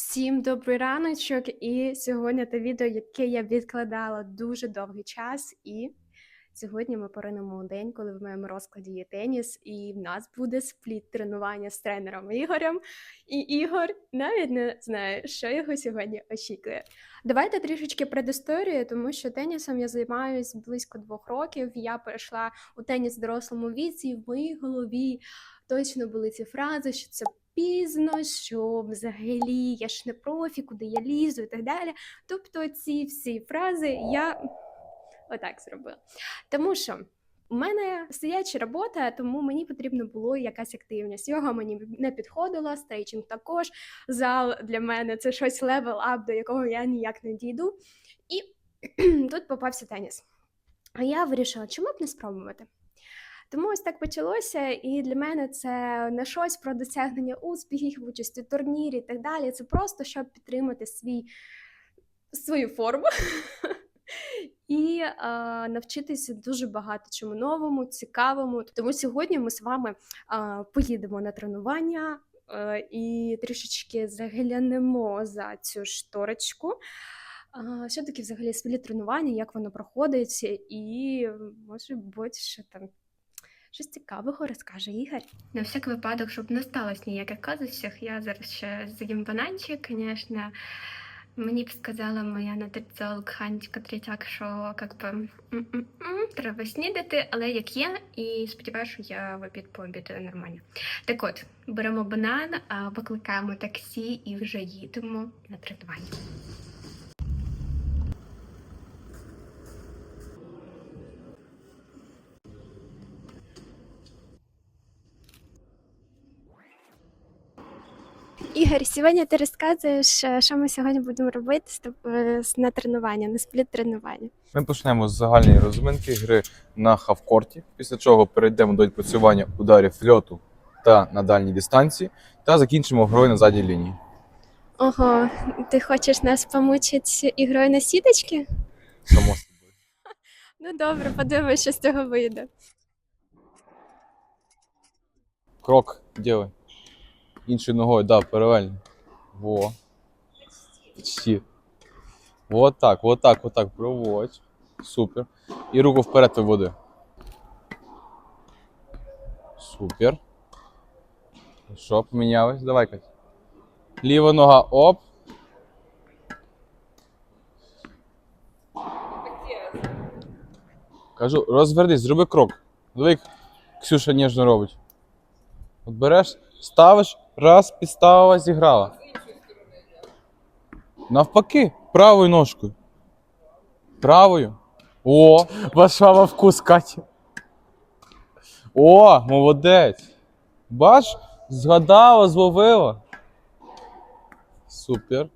Всім добрий раночок, і сьогодні те відео, яке я відкладала дуже довгий час. І сьогодні ми поринемо у день, коли в моєму розкладі є теніс, і в нас буде спліт тренування з тренером Ігорем. І Ігор навіть не знає, що його сьогодні очікує. Давайте трішечки предісторію, тому що тенісом я займаюся близько двох років. Я перейшла у теніс в дорослому віці, і в моїй голові точно були ці фрази, що це пізно, що взагалі я ж не профі, куди я лізу і так далі. Тобто ці всі фрази я отак зробила. Тому що. У мене стояча робота, тому мені потрібно було якась активність. Йога мені не підходила, стрейчинг також. Зал для мене це щось левел ап, до якого я ніяк не дійду. І тут попався теніс. А я вирішила, чому б не спробувати? Тому ось так почалося, і для мене це не щось про досягнення успіхів, участь у турнірі і так далі. Це просто щоб підтримати свій, свою форму і е, навчитися дуже багато чому новому, цікавому. Тому сьогодні ми з вами е, поїдемо на тренування е, і трішечки заглянемо за цю шторочку. А, Що таке взагалі свої тренування, як воно проходить, і може бути, що там щось цікавого розкаже Ігор. На всяк випадок, щоб не сталося ніяких казусів, я зараз ще з'їм бананчик, звісно. Мені б сказала моя нутриціолог Ханечка Третяк, що как би, треба снідати, але як є, і сподіваюся, що я в обід пообідаю нормально. Так от, беремо банан, викликаємо таксі і вже їдемо на тренування. Ігор, сьогодні ти розказуєш, е, що ми сьогодні будемо робити з- на тренування, на спліт тренування. Ми почнемо з загальної розминки гри на хавкорті, після чого перейдемо до відпрацювання ударів льоту та на дальній дистанції, та закінчимо грою на задній лінії. Ого, ти хочеш нас помучити ігрою на сіточки? Само собою. Ну добре, подивимось, що з цього вийде. Крок делай. Іншою ногою, да, паралельно. Во. Почти. Вот так, вот так, вот так. Проводь. Супер. І руку вперед виводи. Супер. Що, помінялось? Давай, Кать. Ліва нога, оп. Кажу, розвернись, зроби крок. Диви, як Ксюша ніжно робить. От береш, ставиш, раз, підставила, зіграла. Навпаки, правою ножкою. Правою. О, ваша во вкус, Катя. О, молодець. Бач, згадала, зловила. Супер.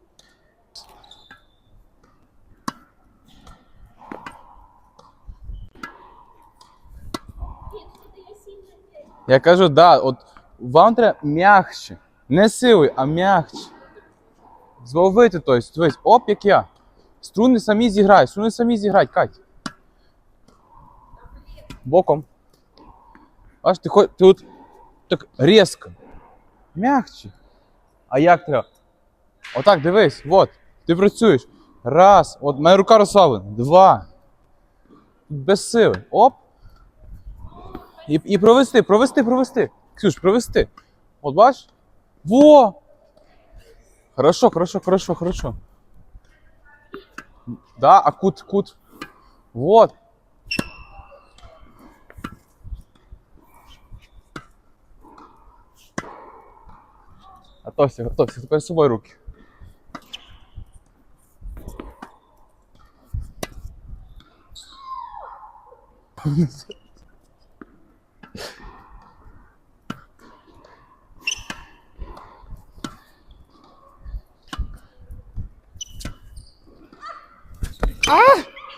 Я кажу, да, от вам треба м'якше. Не силою, а м'якше. Зловити, тобто, дивись, оп, як я. Струни самі зіграють, струни самі зіграють, Кать. Боком. Аж ти хоч, ти от так різко. М'якче. А як треба? Отак, дивись, от. Ти працюєш. Раз. От моя рука розслаблена. Два. Без сили. Оп. І, і провести, провести, провести. Ксюш, провести. От бачиш? Во! Хорошо, хорошо, хорошо, хорошо. Да, а кут, кут. Вот. Готовься, готовься, тепер з собою руки.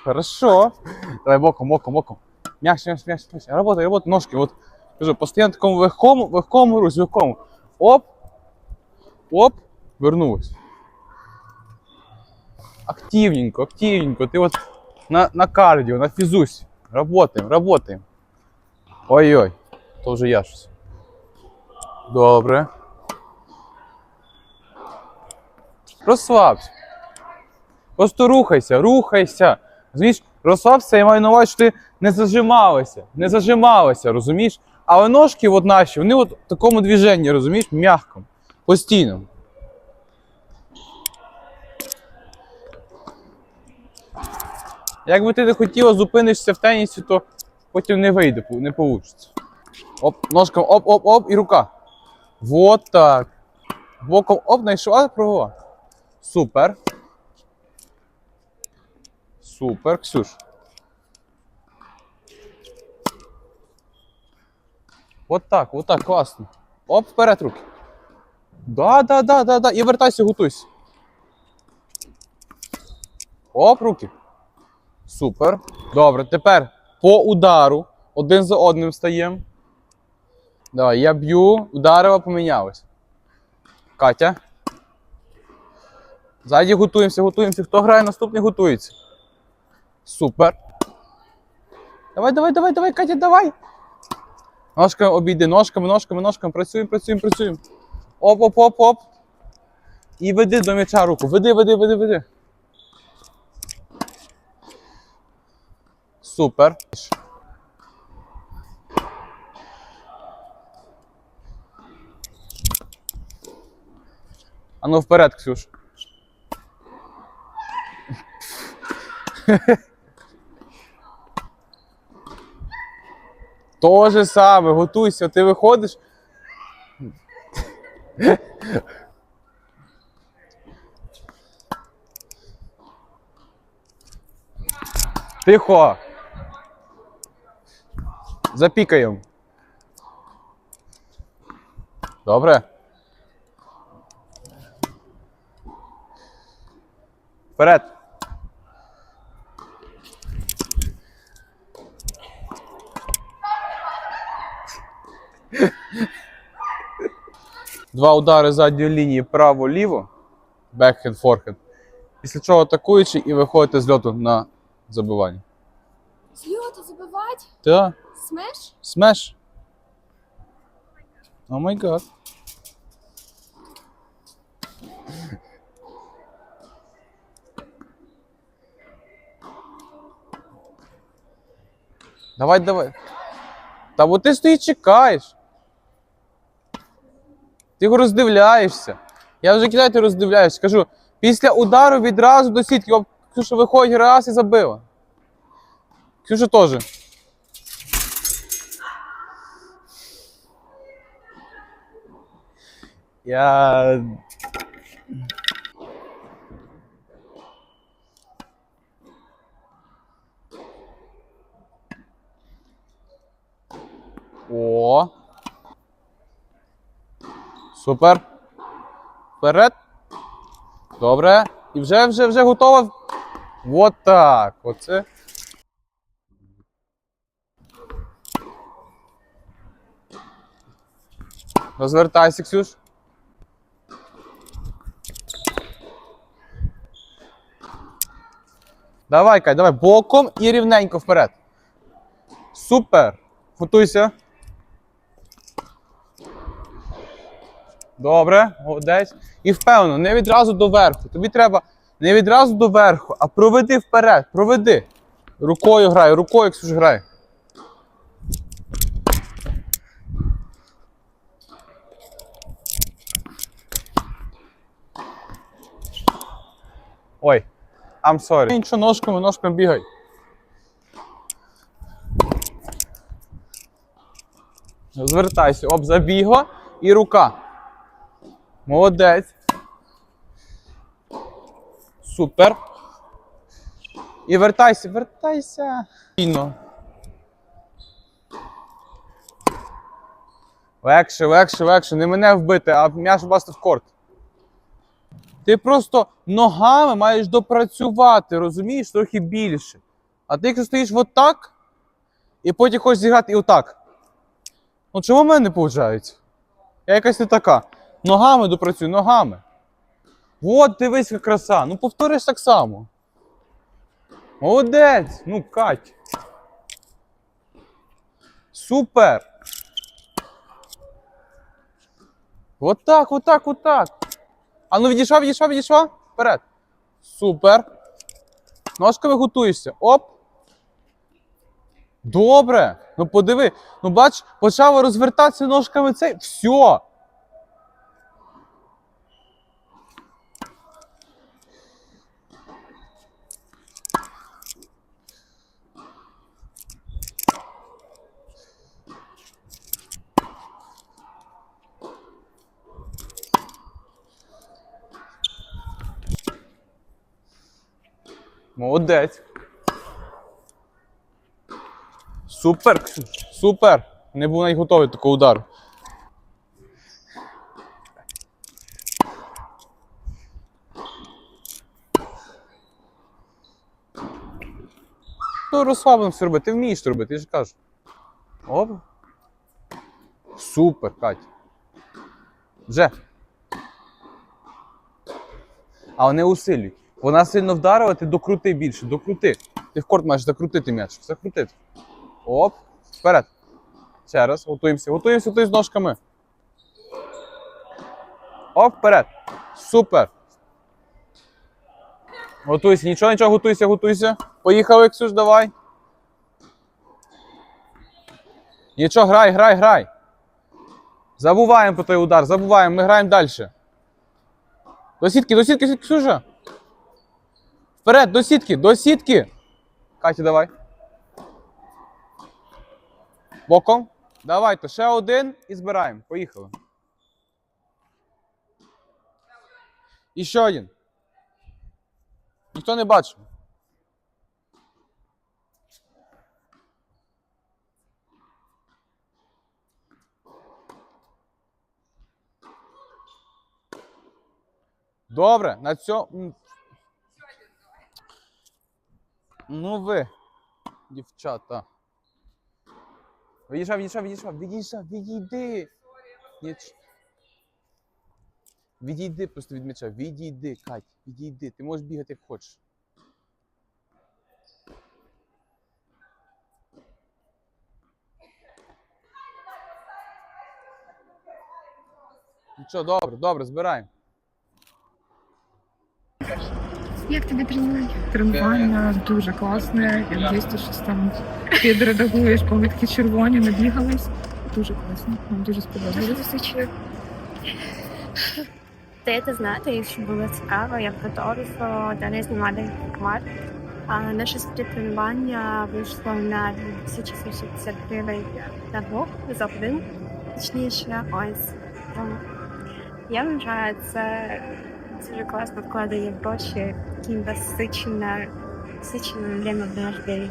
Хорошо. Давай боком, боком, боком. Мягче, мягче, мягче, мягче. Работай, работай, ножки. Вот. Кажу, постоянно такому легкому, легкому русь, легкому. Оп. Оп. Вернулась. Активненько, активненько. Ты вот на, на кардио, на физусь. Работаем, работаем. Ой-ой. То вже я щось. Добре. Розслабся. Просто рухайся, рухайся. Розумієш, розслабся, я маю на увазі, що ти не зажималася, не зажималася, розумієш? Але ножки от наші, вони от в такому движенні, розумієш, м'якому, постійно. Якби ти не хотіла зупинишся в тенісі, то потім не вийде, не вийде. Оп, ножком оп-оп-оп і рука. Вот так. Боком оп, знайшла провела. Супер. Супер, Ксюш. Вот так, вот так, класно. Оп, вперед руки. Да, да, да, да, да. І вертайся, готуйся. Оп, руки. Супер. Добре, тепер по удару один за одним стаємо. Давай, я б'ю, ударила, помінялось. Катя. Ззаді готуємося, готуємося. Хто грає наступний, готується. Супер. Давай, давай, давай, давай, Катя, давай. Ножками обійди, ножками, ножками, ножками. Працюємо, працюємо, працюємо. Оп, оп, оп, оп. І веди до м'яча руку. Веди, веди, веди, веди. Супер. А ну вперед, Ксюш. То же саме, готуйся, ти виходиш. Тихо. Запікаємо. Добре. Вперед. Два удари задньої лінії право-ліво. Бекхенд, форхенд. Після чого атакуючи і виходите з льоту на забивання. Зльоту забивати? Та, Смеш? смеш. О май гад. Давай, давай. Та бо ти стоїть чекаєш. Ти його роздивляєшся. Я вже кидаю, ти роздивляєшся. Кажу, після удару відразу до сітки. Оп, Ксюша виходить раз і забила. Ксюша теж. Я. О. Супер. Вперед. Добре. І вже, вже, вже готова. Вот так. Оце. Розвертайся, Ксюш. Давай, Кай, давай боком і рівненько вперед. Супер. Готуйся. Добре, молодець. І впевнено, не відразу до верху. Тобі треба не відразу до верху, а проведи вперед, проведи. Рукою грай, рукою, Ксюш, грай. Ой, I'm sorry. Нічого, ножками, ножками бігай. Звертайся, об забіго і рука. Молодець. Супер. І вертайся, вертайся. Спокійно. Легше, легше, легше. Не мене вбити, а м'яч басти в корт. Ти просто ногами маєш допрацювати, розумієш, трохи більше. А ти якщо стоїш отак, і потім хочеш зіграти і отак. Ну чому в мене не виходить? Я якась не така. Ногами допрацюй, ногами. От дивись, яка краса. Ну повториш так само. Молодець! Ну, Кать. Супер! Отак, отак, отак. А ну відійшов, відійшов, відійшов. Вперед. Супер. Ножками готуєшся. Оп. Добре. Ну подиви. Ну бач, почав розвертатися ножками цей. Все. Молодець. Супер, супер. Не був навіть готовий такого удару. Ну, розслаблено все робити. Ти вмієш робити, я ж кажу. Оп. Супер, Катя. Вже. Але не усилюй. Вона сильно вдарила, ти докрути більше, докрути. Ти в корт маєш закрутити м'яч. Закрутити. Оп. Вперед. Ще раз. Готуємося. Готуємося ти з ножками. Оп, вперед. Супер. Готуйся. Нічого, нічого, готуйся, готуйся. Поїхали, Ксюш, давай. Нічого, грай, грай, грай. Забуваємо про той удар, забуваємо, ми граємо далі. До сітки, до сітки, сітки, Ксюша. Вперед, до сітки, до сітки. Катя, давай. Боком. Давайте, ще один і збираємо. Поїхали. І ще один. Ніхто не бачив. Добре, на цьому. Ну ви, дівчата. Відійшов, відійшов, відійшов, відійшов, відійди. Ніч. Відійди просто від м'яча. Відійди, Кать, відійди. Ти можеш бігати як хочеш. Нічого, добре, добре, збираємо. Як тобі тренування? Тренування дуже класне. Я надіюсь, ти щось там підредагуєш, такі червоні, набігались. Дуже класно. Нам дуже сподобалось. Дайте знати, якщо було цікаво, я фотограф, далі знімати квад. А наше співтренування вийшло на 2750 гривень на двох за один. Точніше, ось. Я вважаю, це дуже класно вкладає гроші, такі насичене, насичене время в наш день.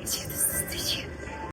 До зустрічі.